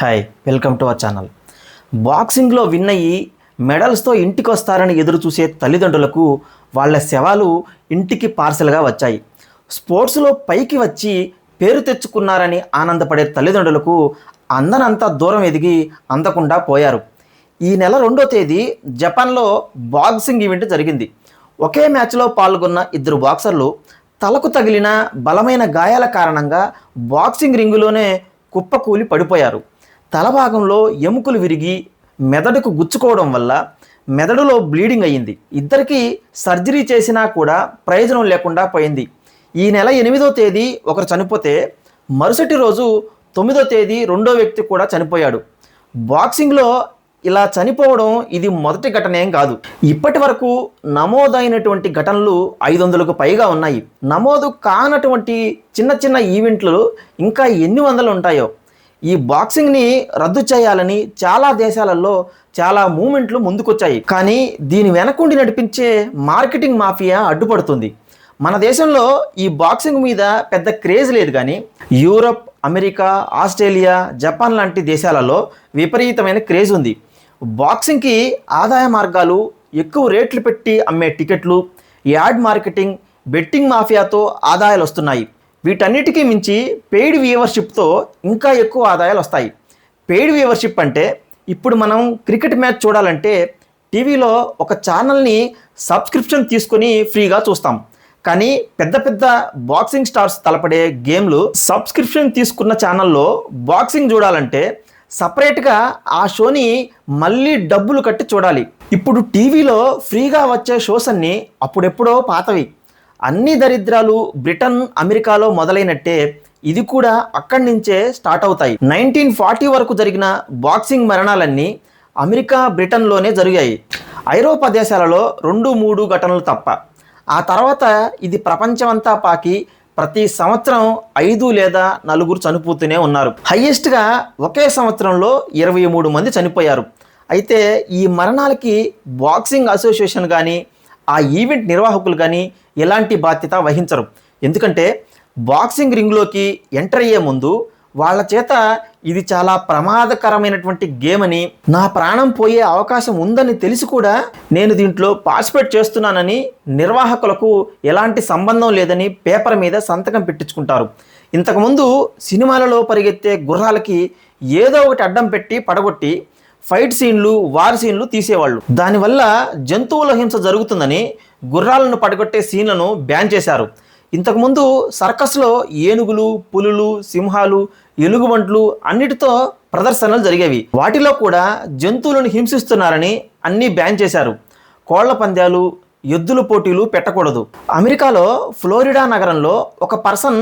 Hi welcome to our channel బాక్సింగ్లో win అయ్యి మెడల్స్తో ఇంటికి వస్తారని ఎదురు చూసే తల్లిదండ్రులకు వాళ్ళ శవాలు ఇంటికి పార్సల్గా వచ్చాయి. స్పోర్ట్స్లో పైకి వచ్చి పేరు తెచ్చుకున్నారని ఆనందపడే తల్లిదండ్రులకు అందనంతా దూరం ఎదిగి అందకుండా పోయారు. ఈ నెల రెండో తేదీ జపాన్లో బాక్సింగ్ ఈవెంట్ జరిగింది. ఒకే మ్యాచ్లో పాల్గొన్న ఇద్దరు బాక్సర్లు తలకు తగిలిన బలమైన గాయాల కారణంగా బాక్సింగ్ రింగులోనే కుప్పకూలి పడిపోయారు. తల భాగంలో ఎముకలు విరిగి మెదడుకు గుచ్చుకోవడం వల్ల మెదడులో బ్లీడింగ్ అయ్యింది. ఇద్దరికీ సర్జరీ చేసినా కూడా ప్రయోజనం లేకుండా పోయింది. ఈ నెల ఎనిమిదో తేదీ ఒకరు చనిపోతే మరుసటి రోజు తొమ్మిదో తేదీ రెండో వ్యక్తి కూడా చనిపోయాడు. బాక్సింగ్లో ఇలా చనిపోవడం ఇది మొదటి ఘటన ఏం కాదు. ఇప్పటి వరకు నమోదైనటువంటి ఘటనలు ఐదు వందలకు పైగా ఉన్నాయి. నమోదు కానటువంటి చిన్న చిన్న ఈవెంట్లు ఇంకా ఎన్ని వందలు ఉంటాయో ఈ బాక్సింగ్ని రద్దు చేయాలని చాలా దేశాలలో చాలా మూమెంట్లు ముందుకొచ్చాయి. కానీ దీని వెనకుండి నడిపించే మార్కెటింగ్ మాఫియా అడ్డుపడుతుంది. మన దేశంలో ఈ బాక్సింగ్ మీద పెద్ద క్రేజ్ లేదు కానీ యూరప్ అమెరికా ఆస్ట్రేలియా జపాన్ లాంటి దేశాలలో విపరీతమైన క్రేజ్ ఉంది. బాక్సింగ్కి ఆదాయ మార్గాలు ఎక్కువ రేట్లు పెట్టి అమ్మే టికెట్లు యాడ్ మార్కెటింగ్ బెట్టింగ్ మాఫియాతో ఆదాయాలు వస్తున్నాయి. వీటన్నిటికీ మించి పెయిడ్ వ్యూవర్షిప్తో ఇంకా ఎక్కువ ఆదాయాలు వస్తాయి. పెయిడ్ వ్యూవర్షిప్ అంటే ఇప్పుడు మనం క్రికెట్ మ్యాచ్ చూడాలంటే టీవీలో ఒక ఛానల్ని సబ్స్క్రిప్షన్ తీసుకొని ఫ్రీగా చూస్తాం. కానీ పెద్ద పెద్ద బాక్సింగ్ స్టార్స్ తలపడే గేమ్లు సబ్స్క్రిప్షన్ తీసుకున్న ఛానల్లో బాక్సింగ్ చూడాలంటే సపరేట్గా ఆ షోని మళ్ళీ డబ్బులు కట్టి చూడాలి. ఇప్పుడు టీవీలో ఫ్రీగా వచ్చే షోస్ అన్నీ అప్పుడెప్పుడో పాతవి. అన్ని దరిద్రాలు బ్రిటన్ అమెరికాలో మొదలైనట్టే ఇది కూడా అక్కడి నుంచే స్టార్ట్ అవుతాయి. నైన్టీన్ ఫార్టీ వరకు జరిగిన బాక్సింగ్ మరణాలన్నీ అమెరికా బ్రిటన్లోనే జరిగాయి. ఐరోపా దేశాలలో రెండు మూడు ఘటనలు తప్ప. ఆ తర్వాత ఇది ప్రపంచమంతా పాకి ప్రతి సంవత్సరం ఐదు లేదా నలుగురు చనిపోతూనే ఉన్నారు. హయ్యెస్ట్గా ఒకే సంవత్సరంలో ఇరవై మూడు మంది చనిపోయారు. అయితే ఈ మరణాలకి బాక్సింగ్ అసోసియేషన్ కానీ ఆ ఈవెంట్ నిర్వాహకులు కానీ ఎలాంటి బాధ్యత వహించరు. ఎందుకంటే బాక్సింగ్ రింగ్లోకి ఎంటర్ అయ్యే ముందు వాళ్ళ చేత ఇది చాలా ప్రమాదకరమైనటువంటి గేమ్ అని నా ప్రాణం పోయే అవకాశం ఉందని తెలిసి కూడా నేను దీంట్లో పార్టిసిపేట్ చేస్తున్నానని నిర్వాహకులకు ఎలాంటి సంబంధం లేదని పేపర్ మీద సంతకం పెట్టించుకుంటారు. ఇంతకుముందు సినిమాలలో పరిగెత్తే గుర్రాలకి ఏదో ఒకటి అడ్డం పెట్టి పడగొట్టి ఫైట్ సీన్లు వార్ సీన్లు తీసేవాళ్ళు. దానివల్ల జంతువుల హింస జరుగుతుందని గుర్రాలను పడగొట్టే సీన్లను బ్యాన్ చేశారు. ఇంతకుముందు సర్కస్లో ఏనుగులు పులులు సింహాలు ఎలుగుబంట్లు అన్నిటితో ప్రదర్శనలు జరిగేవి. వాటిలో కూడా జంతువులను హింసిస్తున్నారని అన్నీ బ్యాన్ చేశారు. కోళ్ళ పందాలు ఎద్దుల పోటీలు పెట్టకూడదు. అమెరికాలో ఫ్లోరిడా నగరంలో ఒక పర్సన్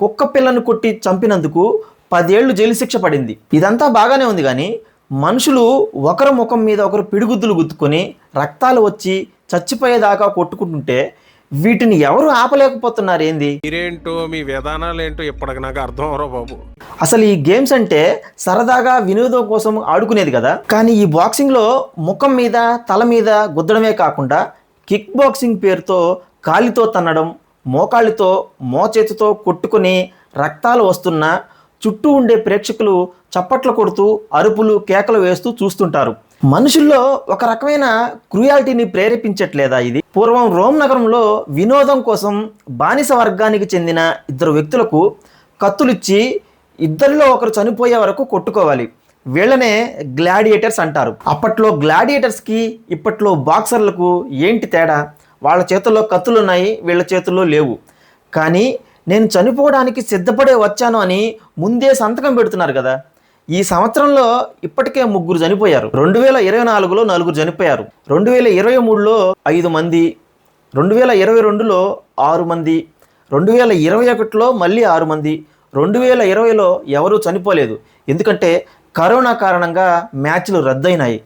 కుక్క పిల్లను కొట్టి చంపినందుకు పదేళ్ళు జైలు శిక్ష పడింది. ఇదంతా బాగానే ఉంది కానీ మనుషులు ఒకరి ముఖం మీద ఒకరు పిడిగుద్దులు గుద్దుకొని రక్తాలు వచ్చి చచ్చిపోయేదాకా కొట్టుకుంటుంటే వీటిని ఎవరు ఆపలేకపోతున్నారు ఏంది? మీరేంటో మీ విధానాలు ఏంటో ఇప్పటికి నాకు అర్థం అవరో బాబు. అసలు ఈ గేమ్స్ అంటే సరదాగా వినోదం కోసం ఆడుకునేది కదా. కానీ ఈ బాక్సింగ్లో ముఖం మీద తల మీద గుద్దడమే కాకుండా కిక్ బాక్సింగ్ పేరుతో కాలితో తన్నడం మోకాళ్ళతో మోచేతితో కొట్టుకుని రక్తాలు వస్తున్నా చుట్టూ ఉండే ప్రేక్షకులు చప్పట్లు కొడుతూ అరుపులు కేకలు వేస్తూ చూస్తుంటారు. మనుషుల్లో ఒక రకమైన క్రూయాలిటీని ప్రేరేపించట్లేదా ఇది? పూర్వం రోమ్ నగరంలో వినోదం కోసం బానిస వర్గానికి చెందిన ఇద్దరు వ్యక్తులకు కత్తులిచ్చి ఇద్దరిలో ఒకరు చనిపోయే వరకు కొట్టుకోవాలి. వీళ్ళనే గ్లాడియేటర్స్ అంటారు. అప్పట్లో గ్లాడియేటర్స్కి ఇప్పట్లో బాక్సర్లకు ఏంటి తేడా? వాళ్ళ చేతుల్లో కత్తులు ఉన్నాయి వీళ్ళ చేతుల్లో లేవు. కానీ నేను చనిపోవడానికి సిద్ధపడే వచ్చాను అని ముందే సంతకం పెడుతున్నారు కదా. ఈ సంవత్సరంలో ఇప్పటికే ముగ్గురు చనిపోయారు. రెండు వేల ఇరవై నాలుగులో నలుగురు చనిపోయారు. రెండు వేల ఇరవై మూడులో ఐదు మంది రెండు వేల ఇరవై రెండులో ఆరు మంది రెండు వేల ఇరవై ఒకటిలో మళ్ళీ ఆరు మంది రెండు వేల ఇరవైలో ఎవరూ చనిపోలేదు. ఎందుకంటే కరోనా కారణంగా మ్యాచ్లు రద్దయినాయి.